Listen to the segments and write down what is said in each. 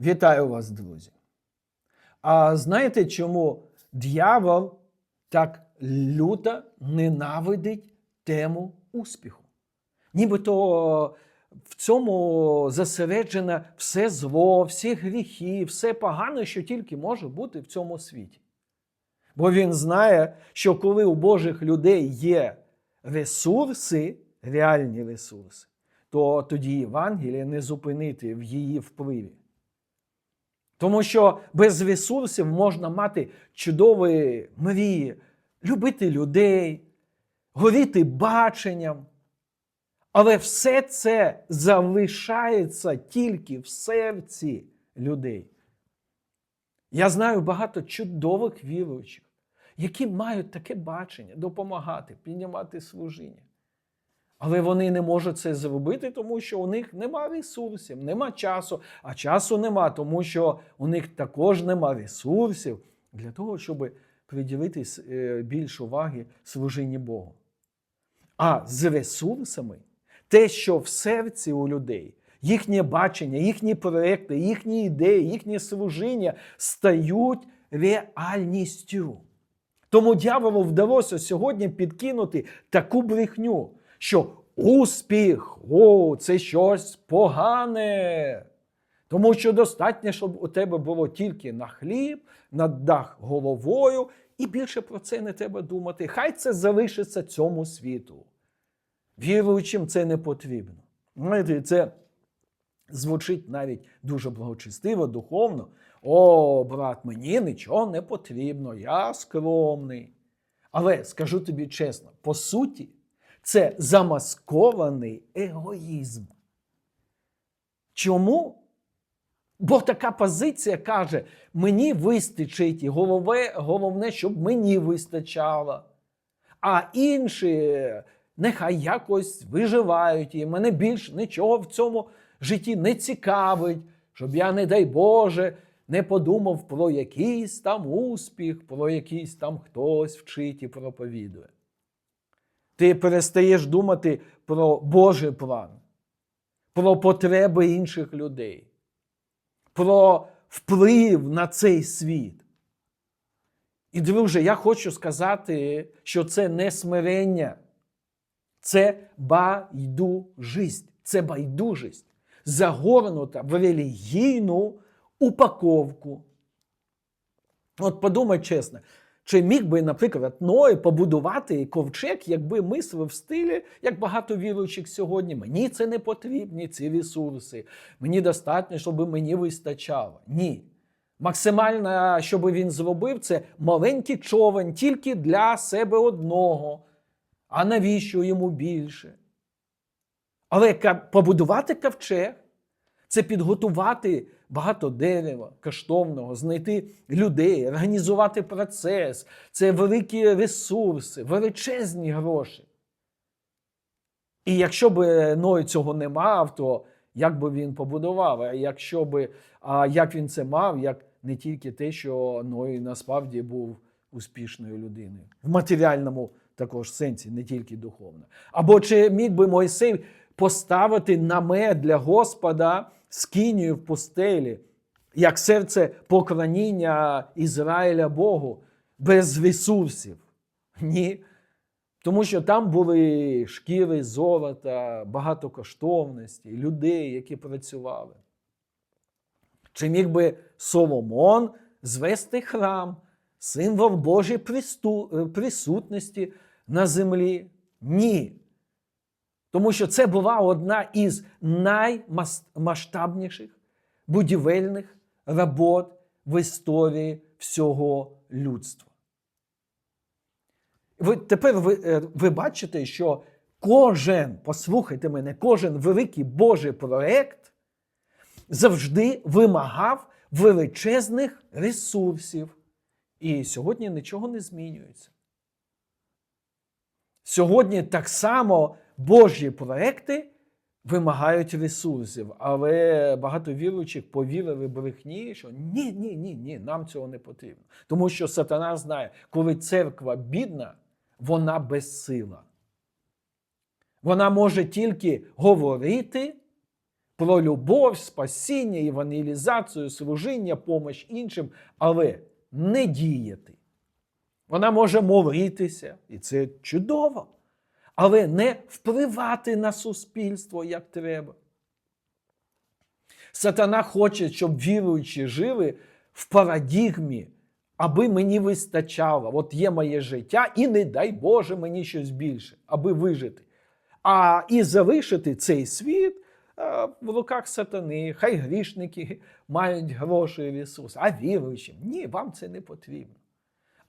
Вітаю вас, друзі. А знаєте, чому дьявол так люто ненавидить тему успіху? Нібито в цьому зосереджено все зло, всі гріхи, все погане, що тільки може бути в цьому світі. Бо він знає, що коли у Божих людей є ресурси, реальні ресурси, то тоді Євангелія не зупинити в її впливі. Тому що без ресурсів можна мати чудові мрії, любити людей, горіти баченням. Але все це залишається тільки в серці людей. Я знаю багато чудових віруючих, які мають таке бачення допомагати, піднімати служіння. Але вони не можуть це зробити, тому що у них нема ресурсів, нема часу, а часу нема, тому що у них також нема ресурсів для того, щоб приділити е, більше уваги служінні Богу. А з ресурсами те, що в серці у людей, їхнє бачення, їхні проекти, їхні ідеї, їхнє служіння стають реальністю. Тому дьяволу вдалося сьогодні підкинути таку брехню, що успіх о, це щось погане. Тому що достатньо, щоб у тебе було тільки на хліб, на дах головою, і більше про це не треба думати. Хай це залишиться цьому світу. Віруючим це не потрібно. Знаєте, це звучить навіть дуже благочестиво, духовно. О, брат, мені нічого не потрібно, я скромний. Але скажу тобі чесно, по суті, це замаскований егоїзм. Чому? Бо така позиція каже: мені вистачить, і головне, головне, щоб мені вистачало. А інші нехай якось виживають, і мене більш нічого в цьому житті не цікавить, щоб я, не дай Боже, не подумав про якийсь там успіх, про якийсь там хтось вчить і проповідує. Ти перестаєш думати про Божий план, про потреби інших людей, про вплив на цей світ. І, друже, я хочу сказати, що це не смирення, це байдужість, це байдужість, загорнута в релігійну упаковку. От подумай чесно, чи міг би, наприклад, Ной побудувати ковчег, якби мислив в стилі, як багато віруючих сьогодні. Мені це не потрібні, ці ресурси. Мені достатньо, щоб мені вистачало. Ні. Максимально, що би він зробив, це маленький човен тільки для себе одного. А навіщо йому більше? Але побудувати ковчег це підготувати багато дерева коштовного, знайти людей, організувати процес, це великі ресурси, величезні гроші. І якщо б Ной цього не мав, то як би він побудував? А якщо би, а як він це мав, як не тільки те, що Ной насправді був успішною людиною в матеріальному також сенсі, не тільки духовно. Або чи міг би Мойсей поставити намет для Господа скинію в пустелі, як серце поклоніння Ізраїля Богу без ресурсів? Ні. Тому що там були шкіри золота, багато коштовностей, людей, які працювали. Чи міг би Соломон звести храм, символ Божої присутності на землі? Ні. Тому що це була одна із наймасштабніших будівельних робот в історії всього людства. Ви, Тепер ви, е, ви бачите, що кожен, послухайте мене, кожен великий Божий проект завжди вимагав величезних ресурсів. І сьогодні нічого не змінюється. Сьогодні так само Божі проекти вимагають ресурсів, але багато віруючих повірили брехні, що ні, ні, ні, ні, нам цього не потрібно. Тому що сатана знає, коли церква бідна, вона безсила. Вона може тільки говорити, про любов, спасіння, евангелізацію, служіння, помощ іншим, але не діяти. Вона може молитися, і це чудово, але не впливати на суспільство як треба. Сатана хоче, щоб віруючі жили в парадігмі, аби мені вистачало. От є моє життя, і не дай Боже мені щось більше, аби вижити. А і залишити цей світ в руках сатани, хай грішники мають гроші в Ісуса, а віруючим ні, вам це не потрібно.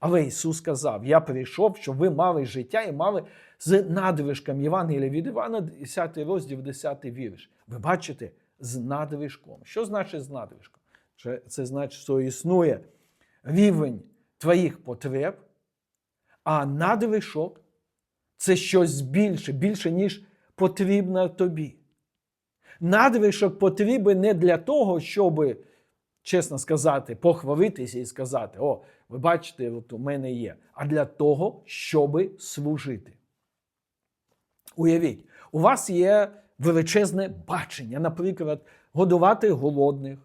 Але Ісус сказав: Я прийшов, щоб ви мали життя і мали з надлишком Євангелія від Івана, 10 розділ, 10 вірш. Ви бачите, з надлишком. Що значить з надлишком? Це, це значить, що існує рівень твоїх потреб, а надлишок це щось більше, більше, ніж потрібно тобі. Надлишок потрібен не для того, щоб, чесно сказати, похвалитися і сказати: О, ви бачите, от у мене є, а для того, щоб служити. Уявіть, у вас є величезне бачення, наприклад, годувати голодних,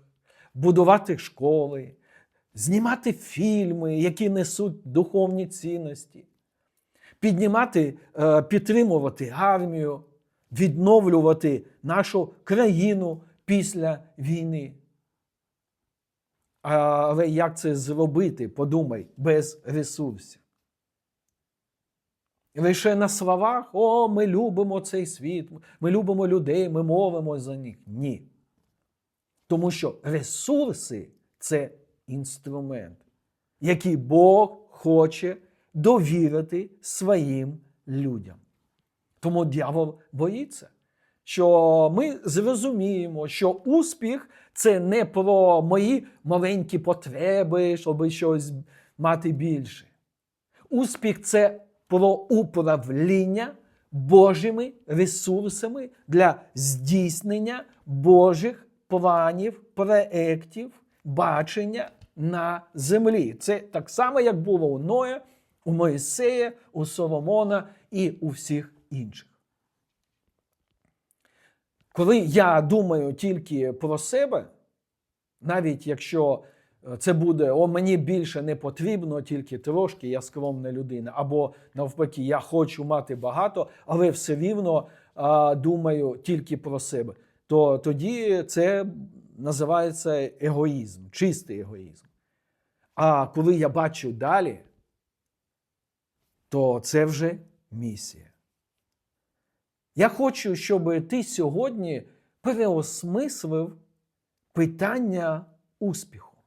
будувати школи, знімати фільми, які несуть духовні цінності, піднімати, е, підтримувати армію, відновлювати нашу країну після війни. Але як це зробити, подумай, без ресурсів? Лише на словах, о, ми любимо цей світ, ми любимо людей, ми молимося за них. Ні. Тому що ресурси це інструмент, який Бог хоче довірити своїм людям. Тому дьявол боїться, що ми зрозуміємо, що успіх це не про мої маленькі потреби, щоб щось мати більше. Успіх це про управління Божими ресурсами для здійснення Божих планів, проєктів, бачення на землі. Це так само, як було у Ноя, у Моїсея, у Соломона і у всіх інших. Коли я думаю тільки про себе, навіть якщо це буде, о, мені більше не потрібно, тільки трошки, я скромна людина, або навпаки, я хочу мати багато, але все рівно а, думаю тільки про себе, то тоді це називається егоїзм, чистий егоїзм. А коли я бачу далі, то це вже місія. Я хочу, щоб ти сьогодні переосмислив питання успіху.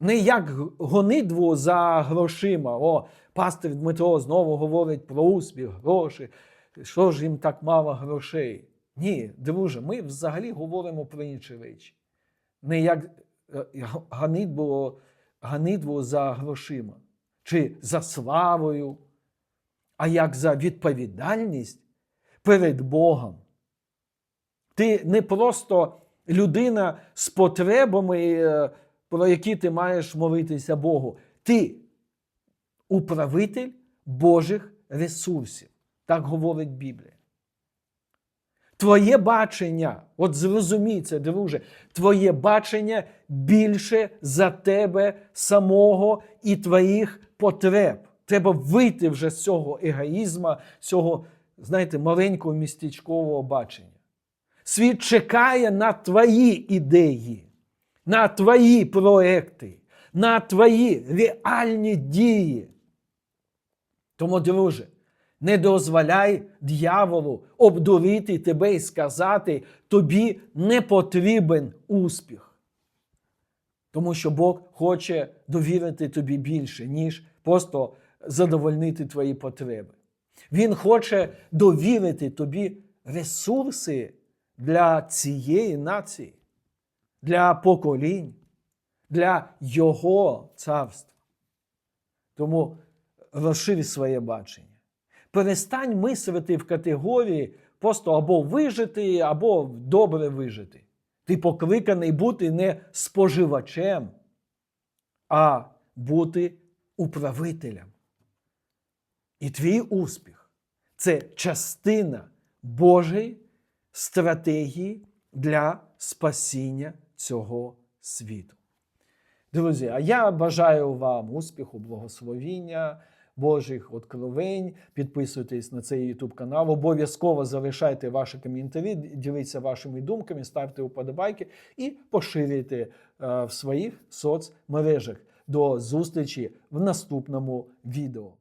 Не як гонитву за грошима. О, пастор Дмитро знову говорить про успіх, гроші. Що ж їм так мало грошей? Ні, друже, ми взагалі говоримо про інші речі. Не як ганитву, ганитву за грошима чи за славою, а як за відповідальність перед Богом. Ти не просто людина з потребами про які ти маєш молитися Богу. Ти управитель Божих ресурсів. Так говорить Біблія. Твоє бачення, от зрозумій друже, твоє бачення більше за тебе самого і твоїх потреб. Треба вийти вже з цього егоїзма, цього, знаєте, маленького містечкового бачення. Світ чекає на твої ідеї на твої проекти, на твої реальні дії. Тому, друже, не дозволяй дьяволу обдурити тебе і сказати, тобі не потрібен успіх. Тому що Бог хоче довірити тобі більше, ніж просто задовольнити твої потреби. Він хоче довірити тобі ресурси для цієї нації для поколінь, для Його царства. Тому розширь своє бачення. Перестань мислити в категорії просто або вижити, або добре вижити. Ти покликаний бути не споживачем, а бути управителем. І твій успіх це частина Божої стратегії для спасіння цього світу. Друзі, а я бажаю вам успіху, благословіння, Божих откровень. Підписуйтесь на цей YouTube канал. Обов'язково залишайте ваші коментарі, діліться вашими думками, ставте уподобайки і поширюйте е, в своїх соцмережах. До зустрічі в наступному відео.